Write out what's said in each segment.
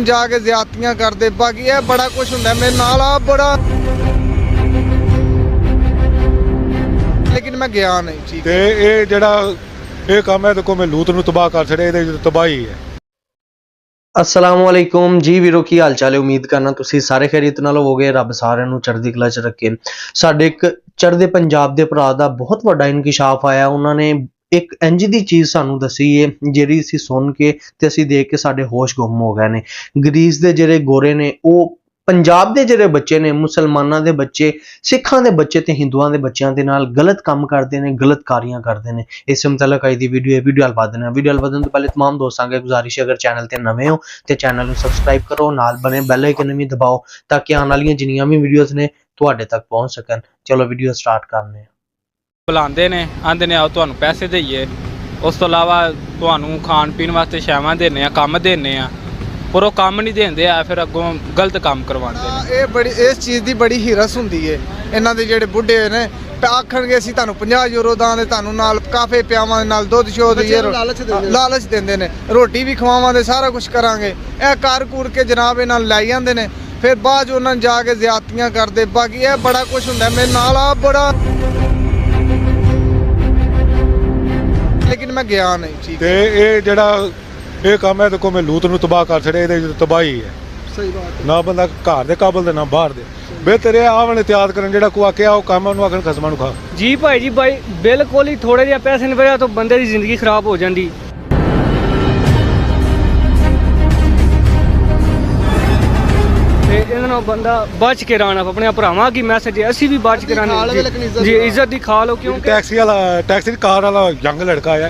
ਜਾ ਕੇ ਜ਼ਿਆਦਤੀਆਂ ਕਰਦੇ ਬਾਕੀ ਇਹ ਬੜਾ ਕੁਝ ਹੁੰਦਾ ਮੇਰੇ ਨਾਲ ਆ ਬੜਾ ਲੇਕਿਨ ਮੈਂ ਗਿਆ ਨਹੀਂ ਠੀਕ ਤੇ ਇਹ ਜਿਹੜਾ ਇਹ ਕੰਮ ਹੈ ਦੇਖੋ ਮੈਂ ਲੂਤ ਨੂੰ ਤਬਾਹ ਕਰ ਛੜਿਆ ਇਹਦੇ ਵਿੱਚ ਤਬਾਹੀ ਹੈ। ਅਸਲਾਮ ਵਾਲੇਕੁਮ ਜੀ ਵੀਰੋ ਕੀ ਹਾਲ ਚਾਲ ਹੈ? ਉਮੀਦ ਕਰਨਾ ਤੁਸੀਂ ਸਾਰੇ ਖੈਰੀਅਤ ਨਾਲ ਹੋਵੋਗੇ ਰੱਬ ਸਾਰਿਆਂ ਨੂੰ ਚੜ੍ਹਦੀ ਕਲਾ ਚ ਰੱਖੇ। ਸਾਡੇ ਇੱਕ ਚੜ੍ਹਦੇ ਪੰਜਾਬ ਦੇ ਭਰਾ ਦਾ ਬਹੁਤ ਵੱਡਾ ਇਨਕਿਸ਼ਾਫ ਆਇਆ। ਉਹਨਾਂ ਨੇ ਇੱਕ ਇੰਜ ਦੀ ਚੀਜ਼ ਸਾਨੂੰ ਦੱਸੀ ਹੈ ਜਿਹੜੀ ਅਸੀਂ ਸੁਣ ਕੇ ਤੇ ਅਸੀਂ ਦੇਖ ਕੇ ਸਾਡੇ ਹੋਸ਼ ਗੁੰਮ ਹੋ ਗਏ ਨੇ ਗਰੀਸ ਦੇ ਜਿਹੜੇ ਗੋਰੇ ਨੇ ਉਹ ਪੰਜਾਬ ਦੇ ਜਿਹੜੇ ਬੱਚੇ ਨੇ ਮੁਸਲਮਾਨਾਂ ਦੇ ਬੱਚੇ ਸਿੱਖਾਂ ਦੇ ਬੱਚੇ ਤੇ ਹਿੰਦੂਆਂ ਦੇ ਬੱਚਿਆਂ ਦੇ ਨਾਲ ਗਲਤ ਕੰਮ ਕਰਦੇ ਨੇ ਗਲਤ ਕਾਰੀਆਂ ਕਰਦੇ ਨੇ ਇਸ ਮੁਤਲਕ ਅੱਜ ਦੀ ਵੀਡੀਓ ਹੈ ਵੀਡੀਓ ਹਲ ਵਧਣਾ ਵੀਡੀਓ ਹਲ ਵਧਣ ਤੋਂ ਪਹਿਲੇ तमाम ਦੋਸਤਾਂ ਅੱਗੇ ਗੁਜ਼ਾਰਿਸ਼ ਹੈ ਅਗਰ ਚੈਨਲ ਤੇ ਨਵੇਂ ਹੋ ਤੇ ਚੈਨਲ ਨੂੰ ਸਬਸਕ੍ਰਾਈਬ ਕਰੋ ਨਾਲ ਬਣੇ ਬੈਲ ਆਈਕਨ ਵੀ ਦਬਾਓ ਤਾਂ ਕਿ ਆਉਣ ਵਾਲੀਆਂ ਜਿੰਨੀਆਂ ਵੀ ਵੀਡੀਓਜ਼ ਨੇ ਤੁਹਾਡੇ ਤੱਕ ਪਹੁੰਚ ਸਕਣ ਚਲੋ ਵੀਡੀਓ ਸਟਾਰਟ ਕਰਨੇ ਆ ਬੁਲਾਉਂਦੇ ਨੇ ਆਂਦੇ ਨੇ ਆਓ ਤੁਹਾਨੂੰ ਪੈਸੇ ਦੇਈਏ। ਉਸ ਤੋਂ ਇਲਾਵਾ ਤੁਹਾਨੂੰ ਖਾਣ ਪੀਣ ਵਾਸਤੇ ਸ਼ੈਵਾਂ ਦੇਣੇ ਆ ਕੰਮ ਦੇਣੇ ਆ। ਪਰ ਉਹ ਕੰਮ ਨਹੀਂ ਦਿੰਦੇ ਆ ਫਿਰ ਅੱਗੋਂ ਗਲਤ ਕੰਮ ਕਰਵਾਉਂਦੇ ਨੇ। ਇਹ ਬੜੀ ਇਸ ਚੀਜ਼ ਦੀ ਬੜੀ ਹਿਰਸ ਹੁੰਦੀ ਏ। ਇਹਨਾਂ ਦੇ ਜਿਹੜੇ ਬੁੱਢੇ ਨੇ ਆਖਣਗੇ ਅਸੀਂ ਤੁਹਾਨੂੰ 50 ਯੂਰੋ ਦਾਂਦੇ ਤੁਹਾਨੂੰ ਨਾਲ ਕਾਫੇ ਪਿਆਵਾਂ ਨਾਲ ਦੁੱਧ ਸ਼ੋਧ ਨੂੰ ਲਾਲਚ ਦਿੰਦੇ ਨੇ। ਰੋਟੀ ਵੀ ਖਵਾਵਾਂਗੇ ਸਾਰਾ ਕੁਝ ਕਰਾਂਗੇ। ਇਹ ਕਰ ਕੂਰ ਕੇ ਜਨਾਬ ਇਹਨਾਂ ਨੂੰ ਲੈ ਜਾਂਦੇ ਨੇ। ਫਿਰ ਬਾਅਦ 'ਚ ਉਹਨਾਂ ਨੂੰ ਜਾ ਕੇ ਜ਼ਿਆਦਤੀਆਂ ਕਰਦੇ। ਬਾਕੀ ਇਹ ਬੜਾ ਕੁਝ ਹੁੰਦਾ ਮੇਰੇ ਨਾਲ ਆ ਬੜਾ ਲੇਕਿਨ ਮੈਂ ਗਿਆ ਨਹੀਂ ਠੀਕ ਤੇ ਇਹ ਜਿਹੜਾ ਇਹ ਕੰਮ ਹੈ ਦੇਖੋ ਮੈਂ ਲੂਤ ਨੂੰ ਤਬਾਹ ਕਰ ਛੜਿਆ ਇਹਦੇ ਵਿੱਚ ਤਬਾਹੀ ਹੈ। ਸਹੀ ਬਾਤ ਹੈ। ਨਾ ਬੰਦਾ ਘਰ ਦੇ ਕਾਬਲ ਦੇ ਨਾ ਬਾਹਰ ਦੇ। ਬਿਹਤਰ ਇਹ ਆਵਣ ਇਤਿਆਦ ਕਰਨ ਜਿਹੜਾ ਕੋ ਆਖਿਆ ਉਹ ਕੰਮ ਉਹਨੂੰ ਆਖਣ ਖਸਮਾਂ ਨੂੰ ਖਾ। ਜੀ ਭਾਈ ਜੀ ਬਾਈ ਬਿਲਕੁਲ ਹੀ ਥੋੜੇ ਜਿਹਾ ਪੈਸੇ ਦੀ ਵਜ੍ਹਾ ਤੋਂ ਬੰਦੇ ਦੀ ਜ਼ਿੰਦਗੀ ਖਰਾਬ ਹੋ ਜਾਂਦੀ। ਤੇ ਇਹਨਾਂ ਨਾਲ ਬੰਦਾ ਬਚ ਕੇ ਰਹਿਣਾ ਆਪਣੇ ਭਰਾਵਾਂ ਕੀ ਮੈਸੇਜ ਹੈ ਅਸੀਂ ਵੀ ਬਚ ਕੇ ਖਾ ਲਵੇ ਲੇਕਿਨ ਰਹਿਣਾ ਇੱਜ਼ਤ ਜੀ ਦਿਓ। ਇੱਜ਼ਤ ਦੀ ਖਾ ਲਓ ਕਿਉਂਕਿ ਟੈਕਸੀ ਵਾਲਾ ਟੈਕਸੀ ਦੀ ਕਾਰ ਵਾਲਾ ਯੰਗ ਲੜਕਾ ਆਇਆ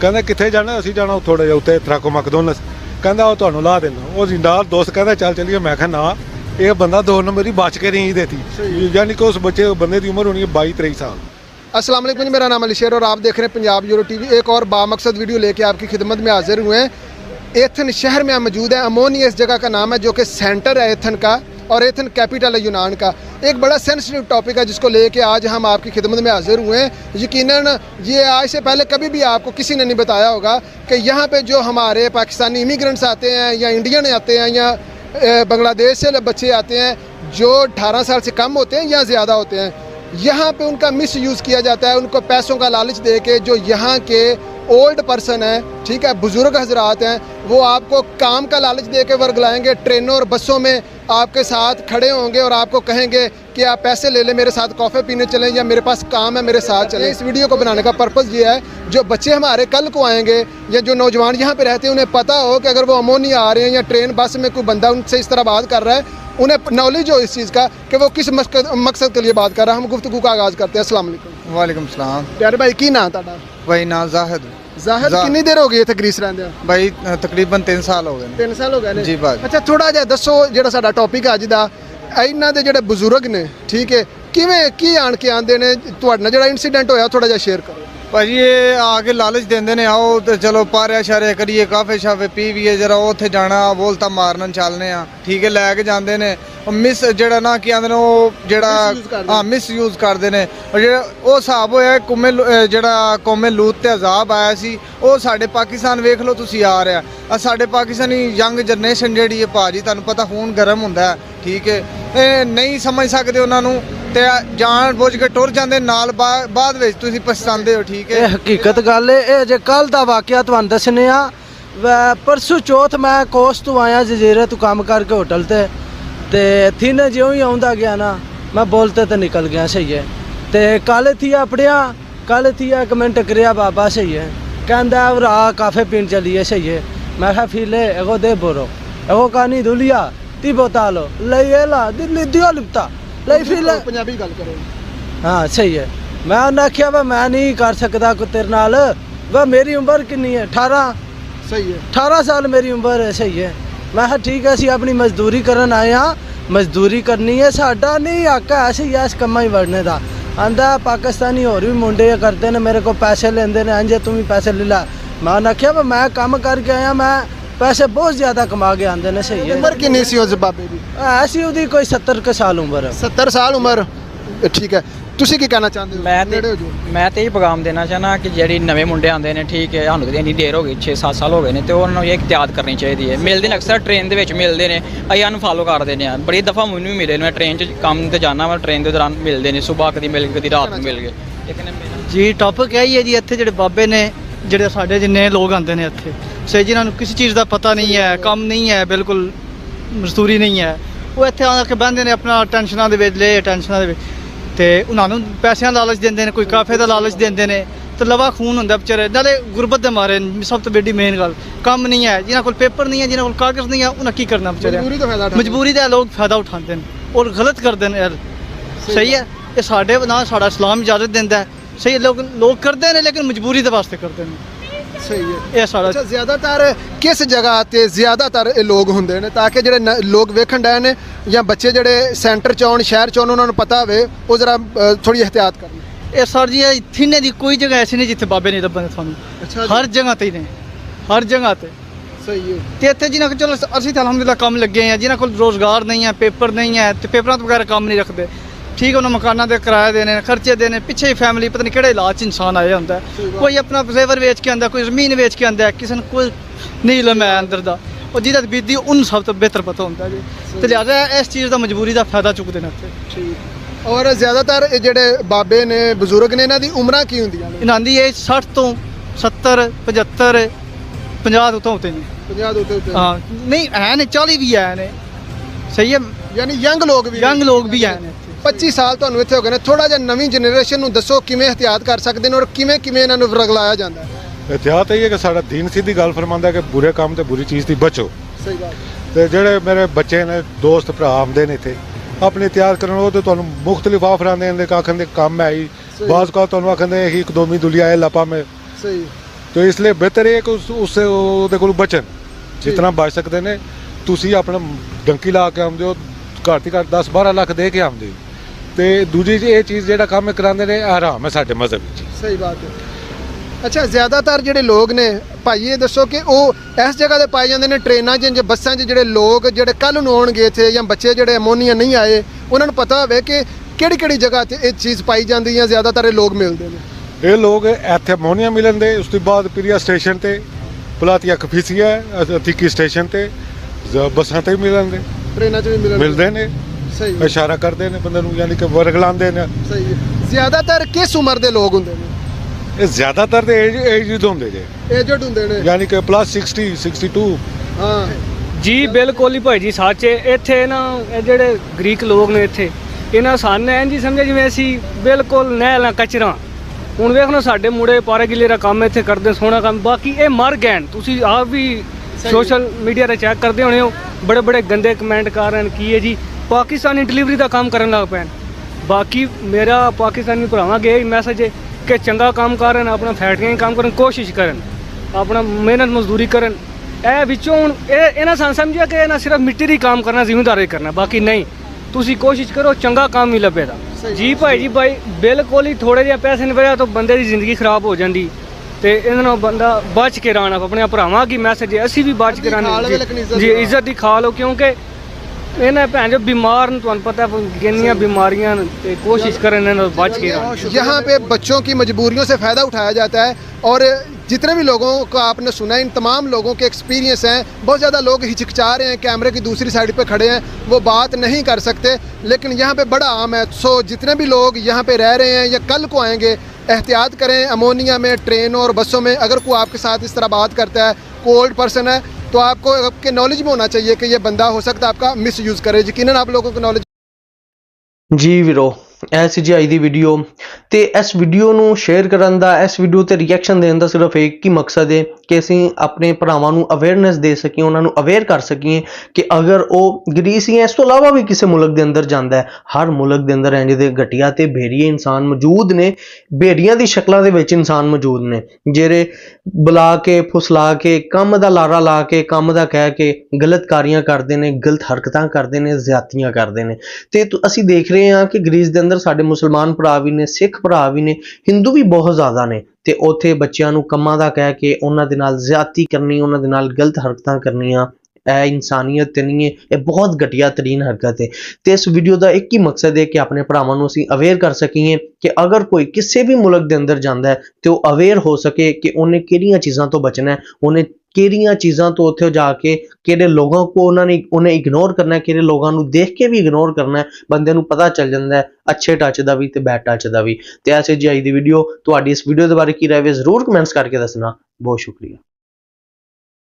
ਕਹਿੰਦਾ ਕਿੱਥੇ ਜਾਣਾ ਅਸੀਂ ਜਾਣਾ ਥੋੜਾ ਜਿਹਾ ਉੱਤੇ ਟਰੱਕ ਮੈਕਡੋਨਲਡਸ ਕਹਿੰਦਾ ਉਹ ਤੁਹਾਨੂੰ ਲਾ ਦੇਣਾ ਉਹ ਜੀ ਨਾਲ ਦੋਸਤ ਕਹਿੰਦਾ ਚੱਲ ਚੱਲੀਏ ਮੈਂ ਕਿਹਾ ਨਾ ਇਹ ਬੰਦਾ ਦੋ ਨੰਬਰ ਹੀ ਬਚ ਕੇ ਨਹੀਂ ਦੇਤੀ ਯਾਨੀ ਕਿ ਉਸ ਬੱਚੇ ਬੰਦੇ ਦੀ ਉਮਰ ਹੋਣੀ ਹੈ 22 23 साल अस्सलाम वालेकुम जी मेरा नाम अली शेर और आप देख रहे हैं पंजाब यूरो टीवी एक और बामकसद वीडियो लेके आपकी खिदमत में हाजिर हुए हैं ایتھن شہر میں موجود ہے۔ امونی اس جگہ کا نام ہے جو کہ سینٹر ہے ایتھن کا اور ایتھن کیپیٹل ہے یونان کا۔ ایک بڑا سینسٹیو ٹاپک ہے جس کو لے کے آج ہم آپ کی خدمت میں حاضر ہوئے ہیں۔ یقیناً یہ آج سے پہلے کبھی بھی آپ کو کسی نے نہیں بتایا ہوگا کہ یہاں پہ جو ہمارے پاکستانی امیگرنٹس آتے ہیں یا انڈین آتے ہیں یا بنگلہ دیش سے بچے آتے ہیں جو اٹھارہ سال سے کم ہوتے ہیں یا زیادہ ہوتے ہیں، یہاں پہ ان کا مس یوز کیا جاتا ہے۔ ان کو پیسوں کا لالچ دے کے جو یہاں کے اولڈ پرسن ہیں، ٹھیک ہے، بزرگ حضرات ہیں، وہ آپ کو کام کا لالچ دے کے ورگ لائیں گے، ٹرینوں اور بسوں میں آپ کے ساتھ کھڑے ہوں گے اور آپ کو کہیں گے کہ آپ پیسے لے لیں، میرے ساتھ کافی پینے چلیں یا میرے پاس کام ہے، میرے ساتھ چلیں۔ اس ویڈیو کو بنانے کا پرپس یہ ہے، جو بچے ہمارے کل کو آئیں گے یا جو نوجوان یہاں پہ رہتے ہیں، انہیں پتہ ہو کہ اگر وہ امونی آ رہے ہیں یا ٹرین، بس میں کوئی بندہ ان سے اس طرح بات کر رہا ہے उन्हें नॉलेज हो इस चीज़ का कि वो किस मकसद मकसद के लिए बात कर रहा है हम गुफ्तगू का आगाज़ करते हैं अस्सलाम वालेकुम ਵਾਲੇਕਮ ਸਲਾਮ प्यारे भाई की नाम ਤੁਹਾਡਾ ਭਾਈ ਨਾ ਜ਼ਾਹਿਦ ਜ਼ਾਹਿਰ ਜ਼ਾ- ਕਿੰਨੀ ਦੇਰ ਹੋ ਗਈ ਇੱਥੇ ਗ੍ਰੀਸ ਰਹਿੰਦੇ ਆ ਭਾਈ ਅ, ਤਕਰੀਬਨ 3 ਸਾਲ ਹੋ ਗਏ ਨੇ 3 ਸਾਲ ਹੋ ਗਏ ਨੇ ਜੀ ਭਾਜੀ। ਅੱਛਾ ਥੋੜਾ ਜਿਹਾ ਦੱਸੋ ਜਿਹੜਾ ਸਾਡਾ ਟੌਪਿਕ ਅੱਜ ਦਾ ਇਹਨਾਂ ਦੇ ਜਿਹੜੇ ਬਜ਼ੁਰਗ ਨੇ ਠੀਕ ਹੈ ਕਿਵੇਂ ਕੀ ਆਣ ਕੇ ਆਂਦੇ ਨੇ ਤੁਹਾਡੇ ਨਾਲ ਜਿਹੜਾ ਇਨਸੀਡੈਂਟ ਹੋਇਆ ਥੋੜਾ ਜਿਹਾ ਸ਼ੇਅਰ ਕਰੋ ਭਾਜੀ ਇਹ ਆ ਕੇ ਲਾਲਚ ਦਿੰਦੇ ਨੇ ਆਓ ਤੇ ਚਲੋ ਪਾਰਿਆ ਸ਼ਾਰਿਆ ਕਰੀਏ ਕਾਫੇ ਸ਼ਾਫੇ ਪੀ ਵੀਏ ਜਰਾ ਉੱਥੇ ਜਾਣਾ ਬੋਲਤਾ ਮਾਰਨ ਚੱਲਨੇ ਆ। ਠੀਕ ਹੈ ਲੈ ਕੇ ਜਾਂਦੇ ਨੇ। ਉਹ ਮਿਸ ਜਿਹੜਾ ਨਾ ਕੀ ਆਂਦੇ ਨੇ ਉਹ ਜਿਹੜਾ ਹਾਂ ਮਿਸ ਯੂਜ਼ ਕਰਦੇ ਨੇ। ਉਹ ਜਿਹੜਾ ਉਹ ਹਿਸਾਬ ਹੋਇਆ ਕੁਮੇ ਜਿਹੜਾ ਕੌਮੇ ਲੂਤ ਤੇ ਅਜ਼ਾਬ ਆਇਆ ਸੀ ਉਹ ਸਾਡੇ ਪਾਕਿਸਤਾਨ ਵੇਖ ਲਓ ਤੁਸੀਂ ਆ ਰਿਹਾ। ਆ ਸਾਡੇ ਪਾਕਿਸਤਾਨੀ ਯੰਗ ਜਨਰੇਸ਼ਨ ਜਿਹੜੀ ਹੈ ਭਾਜੀ ਤੁਹਾਨੂੰ ਪਤਾ ਖੂਨ ਗਰਮ ਹੁੰਦਾ ਠੀਕ ਹੈ। ਇਹ ਨਹੀਂ ਸਮਝ ਸਕਦੇ ਉਹਨਾਂ ਨੂੰ। ਤੇ ਜਾਣ ਬੁੱਝ ਕੇ ਟੁਰ ਜਾਂਦੇ ਨਾਲ ਬਾਅਦ ਵਿੱਚ ਤੁਸੀਂ ਪਛਤਾਉਂਦੇ ਹੋ, ਠੀਕ ਇਹ ਹਕੀਕਤ ਗੱਲ ਹੈ ਇਹ ਜੇ ਕੱਲ ਦਾ ਵਾਕਿਆ ਤੁਹਾਨੂੰ ਦੱਸਨੇ ਆ, ਵੈ- ਚੌਥ ਮੈਂ ਕੋਸ ਤੋਂ ਆਇਆ ਜਜ਼ੀਰੇ ਤੋਂ ਕੰਮ ਕਰਕੇ ਹੋਟਲ ਤੇ ਤੇ ਥਿਨ ਜਿਉਂ ਹੀ ਆਉਂਦਾ ਗਿਆ ਨਾ, ਮੈਂ ਬੋਲਤੇ ਤੇ ਨਿਕਲ ਗਿਆ ਸਹੀ ਹੈ ਤੇ ਕੱਲ ਥੀ ਆਪੜਿਆ ਕੱਲ ਥੀ ਆ ਕਮੈਂਟ ਕਰਿਆ ਬਾਬਾ ਸਹੀ ਹੈ ਕਹਿੰਦਾ ਉਹ ਰਾ ਕਾਫੇ ਪੀਣ ਚਲੀਏ ਸਹੀ ਹੈ ਮੈਂ ਕਿਹਾ, ਫੀਲੇ, ਇਹੋ ਦੇ ਬੋਰੋ, ਇਹੋ ਕਾਨੀ ਦੁਲੀਆ ਤੀ ਬੋਤਾ ਲੋ ਇਹ ਲਾ, ਦਿੱਲੀ ਦਿਓ ਲਿਪਤਾ। ਲੈ ਫਿਰ ਪੰਜਾਬੀ ਗੱਲ ਕਰੋ। ਹਾਂ ਸਹੀ ਹੈ। ਮੈਂ ਉਹਨਾਂ ਆਖਿਆ ਵਾ ਮੈਂ ਨਹੀਂ ਕਰ ਸਕਦਾ ਕੋ ਤੇਰੇ ਨਾਲ। ਵਾ ਮੇਰੀ ਉਮਰ ਕਿੰਨੀ ਹੈ? 18 ਸਹੀ ਹੈ। 18 ਸਾਲ ਮੇਰੀ ਉਮਰ ਹੈ ਸਹੀ ਹੈ। ਮੈਂ ਕਿਹਾ ਠੀਕ ਹੈ ਅਸੀਂ ਆਪਣੀ ਮਜ਼ਦੂਰੀ ਕਰਨ ਆਏ ਆ ਮਜ਼ਦੂਰੀ ਕਰਨੀ ਹੈ। ਸਾਡਾ ਨਹੀਂ ਹੱਕ ਹੈ ਅਸੀਂ ਇਸ ਕੰਮਾਂ ਹੀ ਵੜਨੇ ਦਾ। ਆਂਦਾ ਪਾਕਿਸਤਾਨੀ ਹੋਰ ਵੀ ਮੁੰਡੇ ਕਰਦੇ ਨੇ ਮੇਰੇ ਕੋਲ ਪੈਸੇ ਲੈਂਦੇ ਨੇ। ਅੰਜੇ ਤੂੰ ਵੀ ਪੈਸੇ ਲੈ ਲੈ। ਮੈਂ ਉਹਨਾਂ ਆਖਿਆ ਵਾ ਮੈਂ ਕੰਮ ਕਰਕੇ ਆਇਆ ਮੈਂ ਪੈਸੇ ਬਹੁਤ ਜ਼ਿਆਦਾ ਕਮਾ ਕੇ ਆਂਦੇ ਨੇ। ਸਹੀ ਹੈ। ਉਮਰ ਕਿੰਨੀ ਸੀ ਉਸ ਬਾਬੇ ਦੀ? ਐਸੀ ਉਹਦੀ ਕੋਈ 70 ਕੁ ਸਾਲ ਉਮਰ। ਹੈ 70 ਸਾਲ ਉਮਰ। ਠੀਕ ਹੈ। ਤੁਸੀਂ ਕੀ ਕਹਿਣਾ ਚਾਹੁੰਦੇ ਹੋ? ਮੈਂ ਤੇ ਨੇੜੇ ਹੋ ਜਾਓ। ਮੈਂ ਤੇ ਇਹ ਪੈਗਾਮ ਦੇਣਾ ਚਾਹਨਾ ਕਿ ਜਿਹੜੀ ਨਵੇਂ ਮੁੰਡੇ ਆਉਂਦੇ ਨੇ ਠੀਕ ਹੈ ਸਾਨੂੰ ਤਾਂ ਇੰਨੀ ਦੇਰ ਹੋ ਗਈ 6-7 ਸਾਲ ਹੋ ਗਏ ਨੇ ਤੇ ਉਹਨਾਂ ਨੂੰ ਇਹ ਇhtiyat ਕਰਨੀ ਚਾਹੀਦੀ ਹੈ। ਮਿਲਦੇ ਨੇ ਅਕਸਰ ਟ੍ਰੇਨ ਦੇ ਵਿੱਚ ਮਿਲਦੇ ਨੇ ਅਸੀਂ ਅਨਫਾਲੋ ਕਰ ਦਿੰਦੇ ਆ ਬੜੀ ਦਫਾ ਮੈਨੂੰ ਵੀ ਮਿਲੇ ਨੇ ਮੈਂ ਟ੍ਰੇਨ 'ਚ ਕੰਮ ਤੇ ਜਾਣਾ ਮੈਂ ਟ੍ਰੇਨ ਦੇ ਦੌਰਾਨ ਮਿਲਦੇ ਨੇ ਸਵੇਰ ਕਦੀ ਮਿਲ ਗਏ ਕਦੀ ਰਾਤ ਨੂੰ ਮਿਲ ਗਏ। ਇੱਕ ਨੇ ਮੇਰਾ ਜੀ ਟੌਪਿਕ ਹੈ ਜੀ ਇੱਥੇ ਜਿਹੜੇ ਬਾਬੇ ਨੇ ਜਿਹੜੇ ਸਾਡੇ ਜਿੰਨੇ ਲੋਕ ਆਉਂਦੇ ਨੇ ਇੱਥੇ ਸੇ ਜਿਨ੍ਹਾਂ ਨੂੰ ਕਿਸੇ ਚੀਜ਼ ਦਾ ਪਤਾ ਨਹੀਂ ਹੈ ਕੰਮ ਨਹੀਂ ਹੈ ਬਿਲਕੁਲ ਮਜ਼ਦੂਰੀ ਨਹੀਂ ਹੈ। ਉਹ ਇੱਥੇ ਆ ਕੇ ਬਹਿੰਦੇ ਨੇ ਆਪਣਾ ਟੈਨਸ਼ਨਾਂ ਦੇ ਵਿੱਚ ਲੈ ਟੈਨਸ਼ਨਾਂ ਦੇ ਵਿੱਚ। ਤੇ ਉਹਨਾਂ ਨੂੰ ਪੈਸਿਆਂ ਦਾ ਲਾਲਚ ਦਿੰਦੇ ਨੇ ਕੋਈ ਕਾਫੇ ਦਾ ਲਾਲਚ ਦਿੰਦੇ ਨੇ। ਤੇ ਲਵਾ ਖੂਨ ਹੁੰਦਾ ਵਿਚਾਰੇ। ਨਾਲੇ ਗੁਰਬਤ ਦੇ ਮਾਰੇ ਸਭ ਤੋਂ ਵੱਡੀ ਮੇਨ ਗੱਲ। ਕੰਮ ਨਹੀਂ ਹੈ। ਜਿਨ੍ਹਾਂ ਕੋਲ ਪੇਪਰ ਨਹੀਂ ਹੈ ਜਿਨ੍ਹਾਂ ਕੋਲ ਕਾਗਜ਼ ਨਹੀਂ ਹੈ ਉਹਨਾਂ ਕੀ ਕਰਨਾ ਵਿਚਾਰੇ ਮਜਬੂਰੀ ਤੋਂ ਫਾਇਦਾ ਉਠਾਉਂਦੇ ਮਜਬੂਰੀ ਦਾ ਲੋਕ ਫਾਇਦਾ ਉਠਾਉਂਦੇ ਨੇ। ਔਰ ਗਲਤ ਕਰਦੇ ਨੇ ਯਾਰ। ਸਹੀ ਹੈ। ਇਹ ਸਾਡੇ ਨਾਲ ਸਾਡਾ ਇਸਲਾਮ ਇਜਾਜ਼ਤ ਦਿੰਦਾ ਹੈ। ਸਹੀ ਲੋਕ ਲੋਕ ਕਰਦੇ ਨੇ ਲੇਕਿਨ ਮਜਬੂਰੀ ਦੇ ਵਾਸਤੇ ਕਰਦੇ ਨੇ। ਸਹੀ ਹੈ। ਇਹ ਸਾਡਾ ਅੱਛਾ ਜ਼ਿਆਦਾਤਰ ਕਿਸ ਜਗ੍ਹਾ ਤੇ ਜ਼ਿਆਦਾਤਰ ਇਹ ਲੋਕ ਹੁੰਦੇ ਨੇ ਤਾਂ ਕਿ ਜਿਹੜੇ ਨ- ਲੋਕ ਵੇਖਣ ਡਏ ਨੇ ਜਾਂ ਬੱਚੇ ਜਿਹੜੇ ਸੈਂਟਰ ਚ ਆਉਣ ਸ਼ਹਿਰ ਚ ਆਉਣ ਉਹਨਾਂ ਨੂੰ ਪਤਾ ਹੋਵੇ ਉਹ ਜ਼ਰਾ ਥੋੜੀ ਇhtiyat ਕਰਨ ਇਹ ਸਰ ਜੀ ਇਹ ਥਿਨੇ ਦੀ ਕੋਈ ਜਗ੍ਹਾ ਐਸੀ ਨਹੀਂ ਜਿੱਥੇ ਬਾਬੇ ਨਹੀਂ ਲੱਭਣੇ ਤੁਹਾਨੂੰ ਅੱਛਾ ਹਰ ਜਗ੍ਹਾ ਤੇ ਹੀ ਨੇ। ਹਰ ਜਗ੍ਹਾ ਤੇ। ਸਹੀ ਹੈ। ਤੇ ਇੱਥੇ ਜਿਨ੍ਹਾਂ ਕੋਲ ਚਲੋ ਅਸੀਂ ਤਾਂ ਅਲਹਮਦੁਲਿਲਾ ਕੰਮ ਲੱਗੇ ਆ ਜਿਨ੍ਹਾਂ ਕੋਲ ਰੋਜ਼ਗਾਰ ਨਹੀਂ ਹੈ ਪੇਪਰ ਨਹੀਂ ਹੈ ਤੇ ਪੇਪਰਾਂ ਤੋਂ ਬਗੈਰ ਕੰਮ ਨਹੀਂ ਰੱਖਦੇ। ਠੀਕ ਉਹਨਾਂ ਮਕਾਨਾਂ ਦੇ ਕਿਰਾਏ ਦੇਣੇ ਖਰਚੇ ਦੇਣੇ ਪਿੱਛੇ ਹੀ ਫੈਮਿਲੀ ਪਤਾ ਨਹੀਂ ਕਿਹੜੇ ਇਲਾਜ 'ਚ ਇਨਸਾਨ ਆਇਆ ਹੁੰਦਾ। ਕੋਈ ਆਪਣਾ ਜ਼ੇਵਰ ਵੇਚ ਕੇ ਆਂਦਾ ਕੋਈ ਜ਼ਮੀਨ ਵੇਚ ਕੇ ਆਂਦਾ ਕਿਸੇ ਨੂੰ ਕੋਈ ਨਹੀਂ ਇਲਮ ਹੈ ਅੰਦਰ ਦਾ। ਉਹ ਜਿਹਦਾ ਬੀਤੀ ਉਹਨੂੰ ਸਭ ਤੋਂ ਬਿਹਤਰ ਪਤਾ ਹੁੰਦਾ ਜੀ। ਤੇ ਲਿਹਾਜ਼ਾ ਇਸ ਚੀਜ਼ ਦਾ ਮਜਬੂਰੀ ਦਾ ਫਾਇਦਾ ਚੁੱਕਦੇ ਨੇ ਇੱਥੇ। ਠੀਕ। ਔਰ ਜ਼ਿਆਦਾਤਰ ਇਹ ਜਿਹੜੇ ਬਾਬੇ ਨੇ ਬਜ਼ੁਰਗ ਨੇ ਇਹਨਾਂ ਦੀ ਉਮਰਾਂ ਕੀ ਹੁੰਦੀਆਂ ਨੇ? ਇਹਨਾਂ ਦੀ ਏਜ 60 ਤੋਂ 70 75 50 ਤੋਂ ਉੱਤੇ ਨੇ 50 ਦੇ ਉੱਤੇ ਉੱਤੇ। ਹਾਂ ਨਹੀਂ ਹੈ ਨੇ 40 ਵੀ ਹੈ ਨੇ। ਸਹੀ ਹੈ। ਯਾਨੀ ਯੰਗ ਲੋਕ ਵੀ ਯੰਗ ਲੋਕ ਵੀ ਹੈ ਨੇ। 25 ਸਾਲ ਤੁਹਾਨੂੰ ਇੱਥੇ ਹੋ ਗਏ ਨੇ ਥੋੜਾ ਜਿਹਾ ਨਵੀਂ ਜਨਰੇਸ਼ਨ ਨੂੰ ਦੱਸੋ ਕਿਵੇਂ ਹਥਿਆਤ ਕਰ ਸਕਦੇ ਨੇ ਔਰ ਕਿਵੇਂ ਕਿਵੇਂ ਇਹਨਾਂ ਨੂੰ ਰਗਲਾਇਆ ਜਾਂਦਾ ਹੈ। ਇਤਿਹਾਸ ਇਹ ਹੈ ਕਿ ਸਾਡਾ ਦੀਨ ਸਿੱਧੀ ਗੱਲ ਫਰਮਾਉਂਦਾ ਹੈ ਕਿ ਬੁਰੇ ਕੰਮ ਤੇ ਬੁਰੀ ਚੀਜ਼ ਦੀ ਬਚੋ। ਸਹੀ ਗੱਲ ਤੇ ਜਿਹੜੇ ਮੇਰੇ ਬੱਚੇ ਨੇ ਦੋਸਤ ਭਰਾ ਆਉਂਦੇ ਨੇ ਇੱਥੇ ਆਪਣੇ ਤਿਆਰ ਕਰਨ ਉਹ ਤੇ ਤੁਹਾਨੂੰ ਮੁਖਤਲਿਫ ਆਫਰਾਂ ਦੇ ਦੇ ਆਖਣ ਦੇ ਕੰਮ ਹੈ ਹੀ। ਸਹੀ। ਕਾ ਤੁਹਾਨੂੰ ਆਖਣ ਦੇ ਹੀ ਕਦੋਮੀ ਦੁਲੀਆ ਹੈ ਲਪਾ ਮੇ। ਸਹੀ। ਤੇ ਇਸ ਲਈ ਬਿਹਤਰ ਇਹ ਕਿ ਉਸ ਉਹਦੇ ਕੋਲ ਬਚਣ। ਜਿਤਨਾ ਬਚ ਸਕਦੇ ਨੇ ਤੁਸੀਂ ਆਪਣਾ ਡੰਕੀ ਲਾ ਕੇ ਆਉਂਦੇ ਹੋ ਘੱਟ ਤੋਂ ਘੱਟ 10 12 ਲੱਖ ਦੇ ਕੇ ਆਉਂਦੇ ਹੋ। ਤੇ ਦੂਜੀ ਇਹ ਚੀਜ਼ ਜਿਹੜਾ ਕੰਮ ਕਰਾਉਂਦੇ ਨੇ ਇਹ ਹਰਾਮ ਹੈ ਸਾਡੇ ਮਜ਼ਹਬ ਵਿੱਚ। ਸਹੀ ਬਾਤ ਹੈ। ਅੱਛਾ ਜ਼ਿਆਦਾਤਰ ਜਿਹੜੇ ਲੋਕ ਨੇ ਭਾਈ ਇਹ ਦੱਸੋ ਕਿ ਉਹ ਇਸ ਜਗ੍ਹਾ ਤੇ ਪਾਏ ਜਾਂਦੇ ਨੇ ਟ੍ਰੇਨਾਂ 'ਚ ਜਾਂ ਬੱਸਾਂ 'ਚ ਜਿਹੜੇ ਲੋਕ ਜਿਹੜੇ ਕੱਲ ਨੂੰ ਆਉਣਗੇ ਇੱਥੇ ਜਾਂ ਬੱਚੇ ਜਿਹੜੇ ਅਮੋਨੀਆ ਨਹੀਂ ਆਏ ਉਹਨਾਂ ਨੂੰ ਪਤਾ ਹੋਵੇ ਕਿ ਕਿਹੜੀ ਕਿਹੜੀ ਜਗ੍ਹਾ ਤੇ ਇਹ ਚੀਜ਼ ਪਾਈ ਜਾਂਦੀ ਹੈ ਜ਼ਿਆਦਾਤਰ ਇਹ ਲੋਕ ਮਿਲਦੇ ਨੇ। ਇਹ ਲੋਕ ਇੱਥੇ ਅਮੋਨੀਆ ਮਿਲਣ ਦੇ ਉਸ ਤੋਂ ਬਾਅਦ ਪਿਰੀਆ ਸਟੇਸ਼ਨ ਤੇ ਪਲਾਤੀਆ ਕਫੀਸੀਆ ਅਤੀਕੀ ਸਟੇਸ਼ਨ ਤੇ ਜ਼- ਬੱਸਾਂ ਤੇ ਵੀ ਮਿਲਣ ਦੇ। ਟ੍ਰੇਨਾਂ 'ਚ ਵੀ ਮਿਲਣ ਮਿਲਦੇ ਨੇ। ਸਹੀ ਹੈ, ਇਸ਼ਾਰਾ ਕਰਦੇ ਨੇ ਬੰਦੇ ਨੂੰ ਯਾਨੀ ਕਿ ਵਰਗ ਲਾਉਂਦੇ ਨੇ। ਸਹੀ ਹੈ। ਜ਼ਿਆਦਾਤਰ ਕਿਸ ਉਮਰ ਦੇ ਲੋਕ ਹੁੰਦੇ ਨੇ? ਇਹ ਜ਼ਿਆਦਾਤਰ ਤੇ ਏਜ ਏਜ ਹੁੰਦੇ ਜੇ। ਏਜਡ ਹੁੰਦੇ ਨੇ। ਯਾਨੀ ਕਿ ਪਲੱਸ 60 62 ਹਾਂ। ਜੀ ਬਿਲਕੁਲ ਹੀ ਭਾਈ ਜੀ ਸੱਚ ਹੈ। ਇੱਥੇ ਨਾ ਇਹ ਜਿਹੜੇ ਗ੍ਰੀਕ ਲੋਕ ਨੇ ਇੱਥੇ ਇਹਨਾਂ ਸਾਨੂੰ ਇੰਝ ਹੀ ਸਮਝਿਆ ਜਿਵੇਂ ਅਸੀਂ ਬਿਲਕੁਲ ਨਹਿਲਾਂ ਕਚਰਾ। ਹੁਣ ਵੇਖ ਲਓ ਸਾਡੇ ਮੁੰਡੇ ਪਾਰੇ ਗਿੱਲੇ ਦਾ ਕੰਮ ਇੱਥੇ ਕਰਦੇ ਸੋਹਣਾ ਕੰਮ। ਬਾਕੀ ਇਹ ਮਰ ਗਏ ਨੇ। ਤੁਸੀਂ ਆਪ ਵੀ ਸੋਸ਼ਲ ਮੀਡੀਆ ਤੇ ਚੈੱਕ ਕਰਦੇ ਹੋਣੇ ਹੋ। ਬੜੇ ਬੜੇ ਗੰਦੇ ਕਮੈਂਟ ਕਰ ਰਹੇ ਨੇ ਕੀ ਹੈ ਜੀ? ਪਾਕਿਸਤਾਨੀ ਡਿਲੀਵਰੀ ਦਾ ਕੰਮ ਕਰਨ ਲੱਗ ਪਏ ਨੇ। ਬਾਕੀ ਮੇਰਾ ਪਾਕਿਸਤਾਨੀ ਭਰਾਵਾਂ ਅੱਗੇ ਇਹ ਮੈਸੇਜ ਹੈ ਕਿ ਚੰਗਾ ਕੰਮ ਕਰਨ ਆਪਣਾ ਫੈਕਟਰੀਆਂ 'ਚ ਕੰਮ ਕਰਨ ਕੋਸ਼ਿਸ਼ ਕਰਨ ਆਪਣਾ ਮਿਹਨਤ ਮਜ਼ਦੂਰੀ ਕਰਨ। ਇਹ ਵਿੱਚੋਂ ਹੁਣ ਇਹ ਇਹਨਾਂ ਸਾਨੂੰ ਸਮਝਿਆ ਕਿ ਇਹਨਾਂ ਸਿਰਫ ਮਿੱਟੀ ਦੀ ਕੰਮ ਕਰਨਾ ਜ਼ਿੰਮੇਦਾਰੀ ਕਰਨਾ ਬਾਕੀ ਨਹੀਂ। ਤੁਸੀਂ ਕੋਸ਼ਿਸ਼ ਕਰੋ ਚੰਗਾ ਕੰਮ ਹੀ ਲੱਭੇਗਾ ਜੀ ਭਾਈ ਜੀ ਭਾਈ ਬਿਲਕੁਲ ਹੀ ਥੋੜੇ ਜਿਹੇ ਪੈਸੇ ਦੀ ਵਜ੍ਹਾ ਤੋਂ ਬੰਦੇ ਦੀ ਜ਼ਿੰਦਗੀ ਖਰਾਬ ਹੋ ਜਾਂਦੀ। ਤੇ ਇਹਨਾਂ ਨਾਲ ਬੰਦਾ ਬਚ ਕੇ ਰਹਿਣਾ ਆਪਣੇ ਭਰਾਵਾਂ ਕੀ ਮੈਸੇਜ ਹੈ ਅਸੀਂ ਵੀ ਬਚ ਕੇ ਦੀ ਰਹਿਣਾ। ਜੀ। ਇੱਜ਼ਤ ਦੀ ਖਾ ਲਓ ਕਿਉਂਕਿ ਇਹਨਾਂ ਭੈਣ ਜੋ ਬਿਮਾਰ ਨੂੰ ਤੁਹਾਨੂੰ ਪਤਾ ਕਿੰਨੀਆਂ ਬਿਮਾਰੀਆਂ ਤੇ ਕੋਸ਼ਿਸ਼ ਕਰਨ ਇਹਨਾਂ ਬਚ ਕੇ ਯਹਾਂ ਪੇ ਬੱਚੋਂ ਕੀ ਮਜਬੂਰੀਆਂ جتنے بھی لوگوں کا آپ نے سنا ہے ان تمام لوگوں کے ایکسپیرینس ہیں بہت زیادہ لوگ ہچکچا رہے ہیں کیمرے کی دوسری سائڈ پہ کھڑے ہیں وہ بات نہیں کر سکتے لیکن یہاں پہ بڑا عام ہے سو جتنے بھی لوگ یہاں پہ رہ رہے ہیں یا کل کو آئیں گے احتیاط کریں امونیا میں ٹرینوں اور بسوں میں اگر کوئی آپ کے ساتھ اس طرح بات کرتا ہے کوئی اولڈ پرسن ہے तो आपको आपके नॉलेज में होना चाहिए कि ये बंदा हो सकता है आपका मिस यूज़ करे यकीन आप लोगों को नॉलेज जी विरो ਇਹ ਸੀ ਦੀ ਵੀਡੀਓ ਤੇ ਇਸ ਵੀਡੀਓ ਨੂੰ ਸ਼ੇਅਰ ਕਰਨ ਦਾ, ਇਸ ਵੀਡੀਓ ਤੇ ਰਿਐਕਸ਼ਨ ਦੇਣ ਦਾ ਸਿਰਫ ਇੱਕ ਹੀ ਮਕਸਦ ਹੈ ਕਿ ਅਸੀਂ ਆਪਣੇ ਭਰਾਵਾਂ ਨੂੰ ਅਵੇਅਰਨੈਸ ਦੇ ਸਕੀਏ, ਉਹਨਾਂ ਨੂੰ ਅਵੇਅਰ ਕਰ ਸਕੀਏ ਕਿ ਅਗਰ ਉਹ ਗਰੀਸ ਜਾਂ ਇਸ ਤੋਂ ਇਲਾਵਾ ਵੀ ਕਿਸੇ ਮੁਲਕ ਦੇ ਅੰਦਰ ਜਾਂਦਾ ਹੈ। ਹਰ ਮੁਲਕ ਦੇ ਅੰਦਰ ਇੰਜ ਦੇ ਘਟੀਆ ਤੇ ਭੇੜੀਏ ਇਨਸਾਨ ਮੌਜੂਦ ਨੇ ਭੇੜੀਆਂ ਦੀ ਸ਼ਕਲਾਂ ਦੇ ਵਿੱਚ ਇਨਸਾਨ ਮੌਜੂਦ ਨੇ, ਜਿਹੜੇ ਬੁਲਾ ਕੇ, ਫੁਸਲਾ ਕੇ, ਕੰਮ ਦਾ ਲਾਰਾ ਲਾ ਕੇ, ਕੰਮ ਦਾ ਕਹਿ ਕੇ ਗਲਤ ਕਾਰੀਆਂ ਕਰਦੇ ਨੇ, ਗਲਤ ਹਰਕਤਾਂ ਕਰਦੇ ਨੇ ਜ਼ਿਆਤੀਆਂ ਕਰਦੇ ਨੇ। ਤੇ ਅਸੀਂ ਦੇਖ ਰਹੇ ਹਾਂ ਕਿ ਗ੍ਰੀਸ ਦੇ ਅੰਦਰ ਸਾਡੇ ਮੁਸਲਮਾਨ ਭਰਾ ਵੀ ਨੇ, ਸਿੱਖ ਭਰਾ ਵੀ ਨੇ, ਹਿੰਦੂ ਵੀ ਬਹੁਤ ਜ਼ਿਆਦਾ ਨੇ। ਤੇ ਉੱਥੇ ਬੱਚਿਆਂ ਨੂੰ ਕੰਮਾਂ ਦਾ ਕਹਿ ਕੇ ਉਹਨਾਂ ਦੇ ਨਾਲ ਜ਼ਿਆਤੀ ਕਰਨੀ, ਉਹਨਾਂ ਦੇ ਨਾਲ ਗਲਤ ਹਰਕਤਾਂ ਕਰਨੀਆਂ ਇਹ ਇਨਸਾਨੀਅਤ ਤੇ ਨਹੀਂ ਹੈ, ਇਹ ਬਹੁਤ ਘਟੀਆ ਤਰੀਨ ਹਰਕਤ ਹੈ। ਤੇ ਇਸ ਵੀਡੀਓ ਦਾ ਇੱਕ ਹੀ ਮਕਸਦ ਹੈ ਕਿ ਆਪਣੇ ਭਰਾਵਾਂ ਨੂੰ ਅਸੀਂ ਅਵੇਅਰ ਕਰ ਸਕੀਏ ਕਿ ਅਗਰ ਕੋਈ ਕਿਸੇ ਵੀ ਮੁਲਕ ਦੇ ਅੰਦਰ ਜਾਂਦਾ ਹੈ, ਤੇ ਉਹ ਅਵੇਅਰ ਹੋ ਸਕੇ ਕਿ ਉਹਨੇ ਕਿਹੜੀਆਂ ਚੀਜ਼ਾਂ ਤੋਂ ਬਚਣਾ ਹੈ, ਉਹਨੇ ਕਿਹੜੀਆਂ ਚੀਜ਼ਾਂ ਤੋਂ ਉੱਥੇ ਜਾ ਕੇ ਕਿਹੜੇ ਲੋਕਾਂ ਕੋ ਉਹਨਾਂ ਨੇ, ਉਹਨੇ ਇਗਨੋਰ ਕਰਨਾ ਹੈ, ਕਿਹੜੇ ਲੋਕਾਂ ਨੂੰ ਦੇਖ ਕੇ ਵੀ ਇਗਨੋਰ ਕਰਨਾ ਹੈ ਬੰਦੇ ਨੂੰ ਪਤਾ ਚੱਲ ਜਾਂਦਾ ਹੈ, ਅੱਛੇ ਟੱਚ ਦਾ ਵੀ ਤੇ ਬੈਡ ਟੱਚ ਦਾ ਵੀ। ਤੇ ਐਸੇ ਜੀ ਅੱਜ ਦੀ ਵੀਡੀਓ ਤੁਹਾਡੀ ਇਸ ਵੀਡੀਓ ਦੇ ਬਾਰੇ ਕੀ ਰਾਏ ਹੈ, ਜ਼ਰੂਰ ਕਮੈਂਟਸ ਕਰਕੇ ਦੱਸਣਾ। ਬਹੁਤ ਸ਼ੁਕਰੀਆ।